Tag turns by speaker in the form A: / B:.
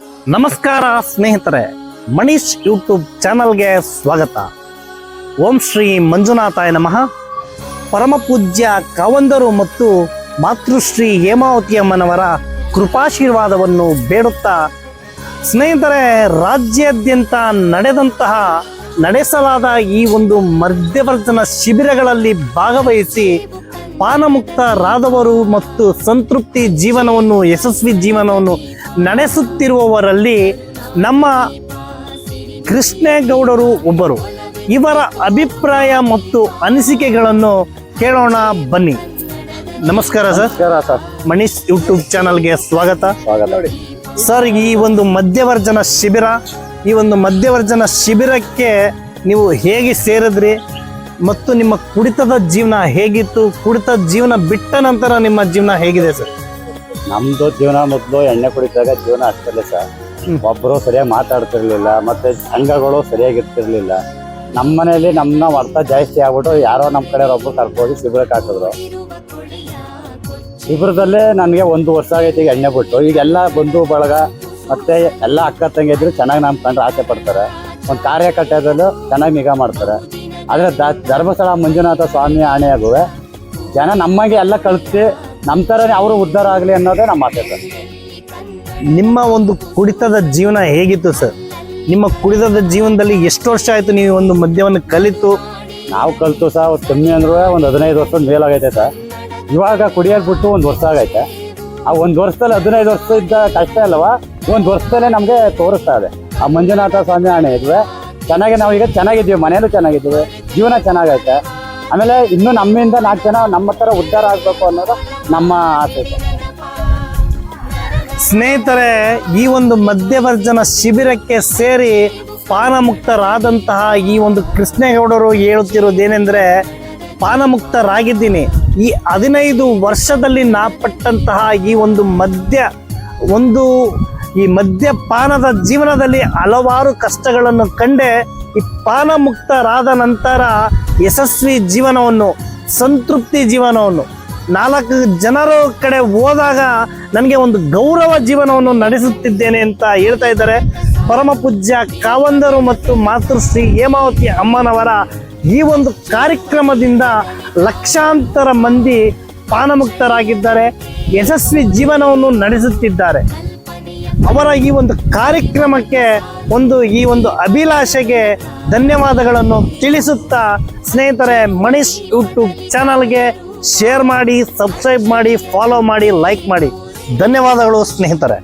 A: ನಮಸ್ಕಾರ ಸ್ನೇಹಿತರೆ, ಮನೀಶ್ ಯೂಟ್ಯೂಬ್ ಚಾನಲ್ಗೆ ಸ್ವಾಗತ. ಓಂ ಶ್ರೀ ಮಂಜುನಾಥಾಯ ನಮಃ. ಪರಮ ಪೂಜ್ಯ ಕಾವಂದರು ಮತ್ತು ಮಾತೃಶ್ರೀ ಹೇಮಾವತಿ ಅಮ್ಮನವರ ಕೃಪಾಶೀರ್ವಾದವನ್ನು ಬೇಡುತ್ತಾ, ಸ್ನೇಹಿತರೆ, ರಾಜ್ಯಾದ್ಯಂತ ನಡೆದಂತಹ, ನಡೆಸಲಾದ ಈ ಒಂದು ಮಧ್ಯವರ್ಜನ ಶಿಬಿರಗಳಲ್ಲಿ ಭಾಗವಹಿಸಿ, ಪಾನಮುಕ್ತರಾದವರು ಮತ್ತು ಸಂತೃಪ್ತಿ ಜೀವನವನ್ನು, ಯಶಸ್ವಿ ಜೀವನವನ್ನು ನಡೆಸುತ್ತಿರುವವರಲ್ಲಿ ನಮ್ಮ ಕೃಷ್ಣೇಗೌಡರು ಒಬ್ಬರು. ಇವರ ಅಭಿಪ್ರಾಯ ಮತ್ತು ಅನಿಸಿಕೆಗಳನ್ನು ಕೇಳೋಣ ಬನ್ನಿ. ನಮಸ್ಕಾರ ಸರ್.
B: ಸರ್.
A: ಮನೀಶ್ ಯೂಟ್ಯೂಬ್ ಚಾನಲ್ಗೆ ಸ್ವಾಗತ.
B: ಸ್ವಾಗತ.
A: ಸರ್ ಈ ಒಂದು ಮಧ್ಯವರ್ಜನ ಶಿಬಿರ ಈ ಒಂದು ಮಧ್ಯವರ್ಜನ ಶಿಬಿರಕ್ಕೆ ನೀವು ಹೇಗೆ ಸೇರಿದ್ರಿ ಮತ್ತು ನಿಮ್ಮ ಕುಡಿತದ ಜೀವನ ಹೇಗಿತ್ತು? ಕುಡಿತದ ಜೀವನ ಬಿಟ್ಟ ನಂತರ ನಿಮ್ಮ ಜೀವನ ಹೇಗಿದೆ ಸರ್?
B: ನಮ್ದು ಜೀವನ ಮೊದಲು ಎಣ್ಣೆ ಕುಡಿತಾಗ ಜೀವನ ಅಷ್ಟಲ್ಲೇ ಸರ್. ಒಬ್ಬರು ಸರಿಯಾಗಿ ಮಾತಾಡ್ತಿರ್ಲಿಲ್ಲ ಮತ್ತೆ ಸಂಘಗಳು ಸರಿಯಾಗಿ ಇರ್ತಿರ್ಲಿಲ್ಲ ನಮ್ಮ ಮನೆಯಲ್ಲಿ ನಮ್ಮನ್ನ ಹೊಡ್ತ ಜಾಸ್ತಿ ಆಗ್ಬಿಟ್ಟು ಯಾರೋ ನಮ್ಮ ಕಡೆ ಒಬ್ಬರು ಕರ್ಕೋಗಿ ಶಿಬಿರಕ್ಕೆ ಹಾಕಿದ್ರು. ಶಿಬಿರದಲ್ಲೇ ನನಗೆ ಒಂದು ವರ್ಷ ಆಗೈತೆ ಈಗ ಎಣ್ಣೆ ಬಿಟ್ಟು. ಈಗೆಲ್ಲ ಬಂಧು ಬಳಗ ಮತ್ತೆ ಎಲ್ಲ ಅಕ್ಕ ತಂಗಿ ಇದ್ರು ಚೆನ್ನಾಗಿ ನಮ್ಮ ಕಂಡ್ರೆ ಆಸೆ ಪಡ್ತಾರೆ. ಒಂದು ಕಾರ್ಯಕರ್ತದಲ್ಲೂ ಚೆನ್ನಾಗಿ ನಿಗಾ ಮಾಡ್ತಾರೆ. ಆದರೆ ಧರ್ಮಸ್ಥಳ ಮಂಜುನಾಥ ಸ್ವಾಮಿ ಆಣೆಯಾಗುವೆ ಜನ ನಮಗೆ ಎಲ್ಲ ಕಳಿಸಿ ನಮ್ಮ ಥರನೇ ಅವರು ಉದ್ಧಾರ ಆಗಲಿ ಅನ್ನೋದೇ ನಮ್ಮ ಆಸೆ ಸರ್.
A: ನಿಮ್ಮ ಒಂದು ಕುಡಿತದ ಜೀವನ ಹೇಗಿತ್ತು ಸರ್? ನಿಮ್ಮ ಕುಡಿತದ ಜೀವನದಲ್ಲಿ ಎಷ್ಟು ವರ್ಷ ಆಯಿತು ನೀವು ಒಂದು ಮದ್ಯವನ್ನು ಕಲಿತು?
B: ನಾವು ಕಲಿತು ಸಹ ಒಂದು ಕಮ್ಮಿ ಅಂದ್ರೆ ಒಂದು ಹದಿನೈದು ವರ್ಷದ ಮೇಲಾಗೈತೆ ಸರ್. ಇವಾಗ ಕುಡಿಯೋದು ಬಿಟ್ಟು ಒಂದು ವರ್ಷ ಆಗೈತೆ. ಆ ಒಂದು ವರ್ಷದಲ್ಲಿ ಹದಿನೈದು ವರ್ಷ ಇದ್ದ ಕಷ್ಟ ಅಲ್ವ? ಒಂದು ವರ್ಷದಲ್ಲೇ ನಮಗೆ ತೋರಿಸ್ತಾ ಇದೆ. ಆ ಮಂಜುನಾಥ ಸ್ವಾಮಿ ಆಣೆ ಇದ್ವಿ. ಚೆನ್ನಾಗಿ ನಾವು ಈಗ ಚೆನ್ನಾಗಿದ್ದೀವಿ ಮನೇಲೂ ಚೆನ್ನಾಗಿದ್ದೀವಿ. ಜೀವನ ಚೆನ್ನಾಗೈತೆ. ಆಮೇಲೆ ಇನ್ನೂ ನಮ್ಮಿಂದ ನಾಲ್ಕು ಜನ ನಮ್ಮ ಹತ್ರ ಉದ್ಧಾರ ಆಗಬೇಕು ಅನ್ನೋದು ನಮ್ಮ ಆಸೆ.
A: ಸ್ನೇಹಿತರೆ, ಈ ಒಂದು ಮಧ್ಯವರ್ಜನ ಶಿಬಿರಕ್ಕೆ ಸೇರಿ ಪಾನಮುಕ್ತರಾದಂತಹ ಈ ಒಂದು ಕೃಷ್ಣೇಗೌಡರು ಹೇಳುತ್ತಿರುವುದೇನೆಂದರೆ, ಪಾನಮುಕ್ತರಾಗಿದ್ದೀನಿ. ಈ ಹದಿನೈದು ವರ್ಷದಲ್ಲಿ ನಾ ಪಟ್ಟಂತಹ ಈ ಒಂದು ಮದ್ಯ, ಒಂದು ಈ ಮದ್ಯಪಾನದ ಜೀವನದಲ್ಲಿ ಹಲವಾರು ಕಷ್ಟಗಳನ್ನು ಕಂಡೆ, ಈ ಪಾನಮುಕ್ತರಾದ ನಂತರ ಯಶಸ್ವಿ ಜೀವನವನ್ನು, ಸಂತೃಪ್ತಿ ಜೀವನವನ್ನು, ನಾಲ್ಕು ಜನರ ಕಡೆ ಹೋದಾಗ ನನಗೆ ಒಂದು ಗೌರವ ಜೀವನವನ್ನು ನಡೆಸುತ್ತಿದ್ದೇನೆ ಅಂತ ಹೇಳ್ತಾ ಇದ್ದಾರೆ. ಪರಮ ಪೂಜ್ಯ ಕಾವಂದರು ಮತ್ತು ಮಾತೃಶ್ರೀ ಹೇಮಾವತಿ ಅಮ್ಮನವರ ಈ ಒಂದು ಕಾರ್ಯಕ್ರಮದಿಂದ ಲಕ್ಷಾಂತರ ಮಂದಿ ಪಾನಮುಕ್ತರಾಗಿದ್ದಾರೆ, ಯಶಸ್ವಿ ಜೀವನವನ್ನು ನಡೆಸುತ್ತಿದ್ದಾರೆ. ಅವರ ಈ ಒಂದು ಕಾರ್ಯಕ್ರಮಕ್ಕೆ ಒಂದು ಈ ಒಂದು ಅಭಿಲಾಷೆಗೆ ಧನ್ಯವಾದಗಳನ್ನು ತಿಳಿಸುತ್ತಾ ಸ್ನೇಹಿತರೆ ಮಣೀಶ್ ಯೂಟ್ಯೂಬ್ ಚಾನಲ್ಗೆ ಶೇರ್ ಮಾಡಿ ಸಬ್ಸ್ಕ್ರೈಬ್ ಮಾಡಿ ಫಾಲೋ ಮಾಡಿ ಲೈಕ್ ಮಾಡಿ. ಧನ್ಯವಾದಗಳು ಸ್ನೇಹಿತರೆ.